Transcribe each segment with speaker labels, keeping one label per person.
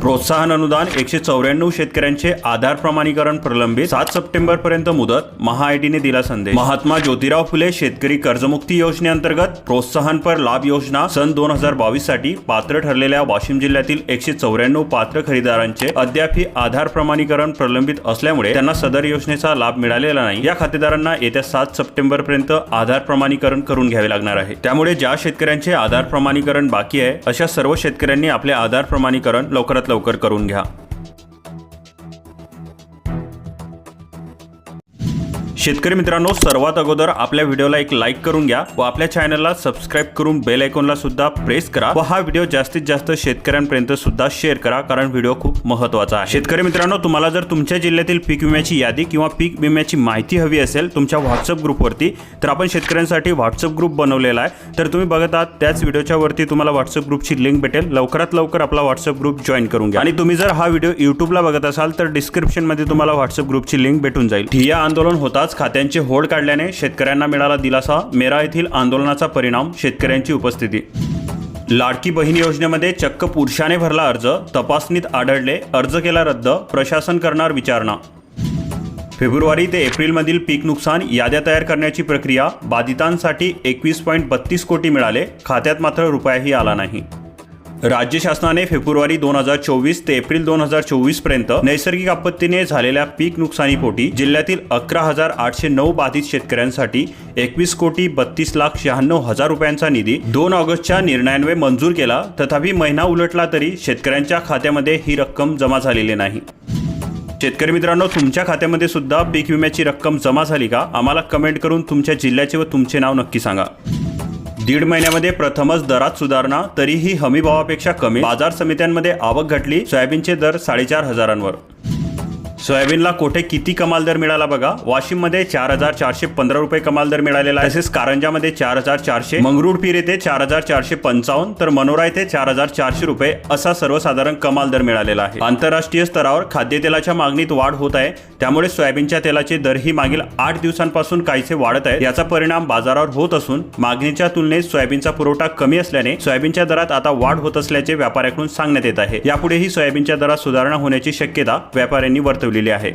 Speaker 1: प्रोत्साहन अनुदान एकशे चौऱ्याण्णव शेतकऱ्यांचे आधार प्रमाणीकरण प्रलंबित सात सप्टेंबर पर्यंत मुदत महाआयटीने दिला संदेश. महात्मा ज्योतिराव फुले शेतकरी कर्जमुक्ती योजनेअंतर्गत प्रोत्साहनपर लाभ योजना सन दोन हजार बावीससाठी पात्र ठरलेल्या वाशिम जिल्ह्यातील एकशे चौऱ्याण्णव पात्र खरेदीदारांचे अद्यापही आधार प्रमाणीकरण प्रलंबित असल्यामुळे त्यांना सदर योजनेचा लाभ मिळालेला नाही. या खातेदारांना येत्या सात सप्टेंबर पर्यंत आधार प्रमाणीकरण करून घ्यावे लागणार आहे. त्यामुळे ज्या शेतकऱ्यांचे आधार प्रमाणीकरण बाकी आहे अशा सर्व शेतकऱ्यांनी आपले आधार प्रमाणीकरण लवकरात लवकर करून घ्या. शेतकरी मित्रांनो सर्वात अगोदर आपल्या व्हिडिओला एक लाईक करून घ्या व आपल्या चॅनलला सबस्क्राईब करून बेल आयकॉनला सुद्धा प्रेस करा व हा व्हिडिओ जास्तीत जास्त शेतकऱ्यांपर्यंत सुद्धा शेअर करा कारण व्हिडिओ खूप महत्त्वाचा आहे. शेतकरी मित्रांनो तुम्हाला जर तुमच्या जिल्ह्यातील पीक विम्याची यादी किंवा पीक विम्याची माहिती हवी असेल तुमच्या व्हॉट्सअप ग्रुपवरती तर आपण शेतकऱ्यांसाठी व्हॉट्सअप ग्रुप बनवलेला आहे. तर तुम्ही बघत आहात त्याच व्हिडिओच्या वरती तुम्हाला व्हॉट्सअप ग्रुपची लिंक भेटेल. लवकरात लवकर आपला व्हॉट्सअप ग्रुप जॉईन करून घ्या. आणि तुम्ही जर हा व्हिडिओ युट्यूबला बघत असाल तर डिस्क्रिप्शनमध्ये तुम्हाला व्हॉट्सअप ग्रुपची लिंक भेटून जाईल. ठिय्या आंदोलन होताच. खात्यांचे होड काढल्याने शेतकऱ्यांना मिळाला दिलासा मेरा येथील आंदोलनाचा परिणाम शेतकऱ्यांची उपस्थिती. लाडकी बहीण योजनेमध्ये चक्क पुरुषाने भरला अर्ज तपासणीत आढळले अर्ज केला रद्द प्रशासन करणार विचारणा. फेब्रुवारी ते एप्रिलमधील पीक नुकसान याद्या तयार करण्याची प्रक्रिया बाधितांसाठी एकवीस पॉईंट बत्तीस कोटी मिळाले खात्यात मात्र रुपयाही आला नाही. राज्य शासनाने फेब्रुवारी दोन हजार चोवीस ते एप्रिल दोन हजार चोवीसपर्यंत नैसर्गिक आपत्तीने झालेल्या पीक नुकसानीपोटी जिल्ह्यातील अकरा हजार आठशे नऊ बाधित शेतकऱ्यांसाठी एकवीस कोटी बत्तीस लाख शहाण्णव हजार रुपयांचा निधी दोन ऑगस्टच्या निर्णयान्वये मंजूर केला. तथापि महिना उलटला तरी शेतकऱ्यांच्या खात्यामध्ये ही रक्कम जमा झालेली नाही. शेतकरी मित्रांनो तुमच्या खात्यामध्ये सुद्धा पीक विम्याची रक्कम जमा झाली का? आम्हाला कमेंट करून तुमच्या जिल्ह्याचे व तुमचे नाव नक्की सांगा. दीड महिन्यामध्ये प्रथमच दरात सुधारणा तरीही हमी भावापेक्षा कमी बाजार समित्यांमध्ये आवक घटली सोयाबीनचे दर साडेचार हजारांवर. सोयाबीनला कोठे किती कमाल दर मिळाला बघा. वाशिममध्ये चार हजार चारशे पंधरा रुपये कमाल दर मिळालेला तसेच कारंजामध्ये चार हजार चारशे मंगरुळ पीर येथे चार हजार चारशे पंचावन्न तर मनोरा येथे चार हजार चारशे रुपये असा सर्वसाधारण कमाल दर मिळालेला आहे. आंतरराष्ट्रीय स्तरावर खाद्यतेलाच्या मागणीत वाढ होत आहे. त्यामुळे सोयाबीनच्या तेलाचे दरही मागील आठ दिवसांपासून काहीसे वाढत आहे याचा परिणाम बाजारावर होत असून मागणीच्या तुलनेत सोयाबीनचा पुरवठा कमी असल्याने सोयाबीनच्या दरात आता वाढ होत असल्याचे व्यापाऱ्याकडून सांगण्यात येत आहे. यापुढेही सोयाबीनच्या दरात सुधारणा होण्याची शक्यता व्यापाऱ्यांनी ठेवलेली आहे.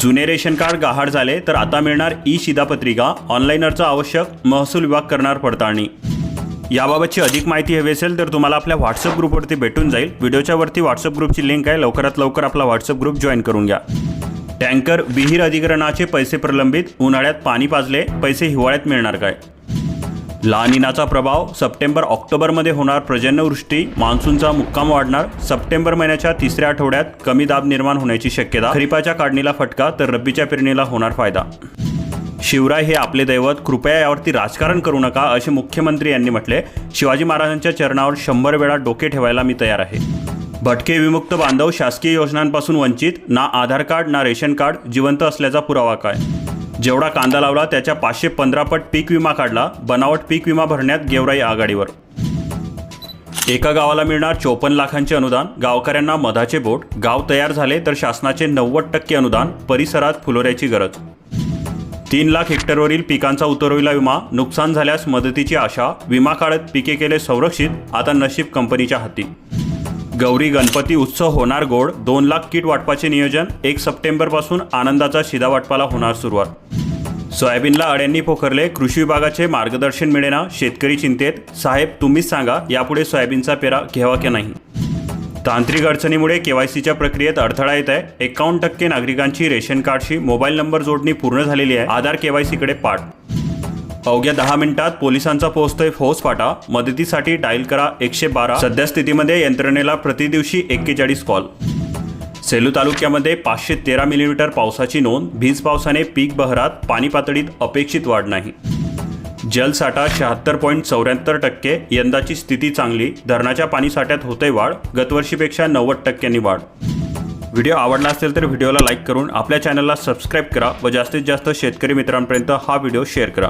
Speaker 1: जुने रेशन कार्ड गहाळ झाले तर आता मिळणार ई शिधापत्रिका ऑनलाईन अर्ज आवश्यक महसूल विभाग करणार पडताळणी. याबाबतची अधिक माहिती हवी असेल तर तुम्हाला आपल्या व्हॉट्सअप ग्रुपवरती भेटून जाईल. व्हिडिओच्या वरती व्हॉट्सअप ग्रुपची लिंक आहे. लवकरात लवकर आपला व्हॉट्सअप ग्रुप जॉईन करून घ्या. टँकर विहीर अधिकरणाचे पैसे प्रलंबित उन्हाळ्यात पाणी पाजले पैसे हिवाळ्यात मिळणार काय? लानिनाचा प्रभाव सप्टेंबर ऑक्टोबरमध्ये होणार. पर्जन्यवृष्टी मान्सूनचा मुक्काम वाढणार. सप्टेंबर महिन्याच्या तिसऱ्या आठवड्यात कमी दाब निर्माण होण्याची शक्यता. खरीपाच्या काढणीला फटका तर रब्बीच्या पेरणीला होणार फायदा. शिवराय हे आपले दैवत कृपया यावरती राजकारण करू नका असे मुख्यमंत्री यांनी म्हटले. शिवाजी महाराजांच्या चरणावर शंभर वेळा डोके ठेवायला मी तयार आहे. भटके विमुक्त बांधव शासकीय योजनांपासून वंचित ना आधार कार्ड ना रेशन कार्ड जिवंत असल्याचा पुरावा काय? जेवढा कांदा लावला त्याच्या पाचशे पंधरा पट पीक विमा काढला. बनावट पीक विमा भरण्यात गेवराई आघाडीवर. एका गावाला मिळणार चोपन्न लाखांचे अनुदान गावकऱ्यांना मधाचे बोट गाव तयार झाले तर शासनाचे नव्वद टक्के अनुदान परिसरात फुलोऱ्याची गरज. तीन लाख हेक्टरवरील पिकांचा उतरविला विमा नुकसान झाल्यास मदतीची आशा विमा काढत पिके केले संरक्षित आता नशीब कंपनीच्या हाती. गौरी गणपती उत्सव होणार गोड. दोन लाख किट वाटपाचे नियोजन. एक सप्टेंबरपासून आनंदाचा शिदा वाटपाला होणार सुरुवात. सोयाबीनला अड्यांनी पोखरले. कृषी विभागाचे मार्गदर्शन मिळेना. शेतकरी चिंतेत. साहेब तुम्हीच सांगा यापुढे सोयाबीनचा पेरा घ्यावा की नाही? तांत्रिक अडचणीमुळे केवायसीच्या प्रक्रियेत अडथळा येत आहे. एकावन्न टक्के नागरिकांची रेशन कार्डशी मोबाईल नंबर जोडणी पूर्ण झालेली आहे. आधार केवायसीकडे पाठ. अवघ्या दहा मिनिटात पोलिसांचा पोहोचतोय फौजफाटा मदतीसाठी डायल करा एकशे बारा. सध्या स्थितीमध्ये यंत्रणेला प्रतिदिवशी एक्केचाळीस कॉल सेलू तालुक्यामध्ये पाचशे तेरा मिलीमीटर पावसाची नोंद. भीज पावसाने पीक बहरात पाणी पातळीत अपेक्षित वाढ नाही. जलसाठा शहात्तर पॉईंट चौऱ्याहत्तर टक्के. यंदाची स्थिती चांगली. धरणाच्या पाणीसाठ्यात होते वाढ. गतवर्षीपेक्षा नव्वद टक्क्यांनी वाढ. व्हिडिओ आवडला असेल तर व्हिडिओला लाईक करून आपल्या चॅनलला सबस्क्राईब करा व जास्तीत जास्त शेतकरी मित्रांपर्यंत हा व्हिडिओ शेअर करा.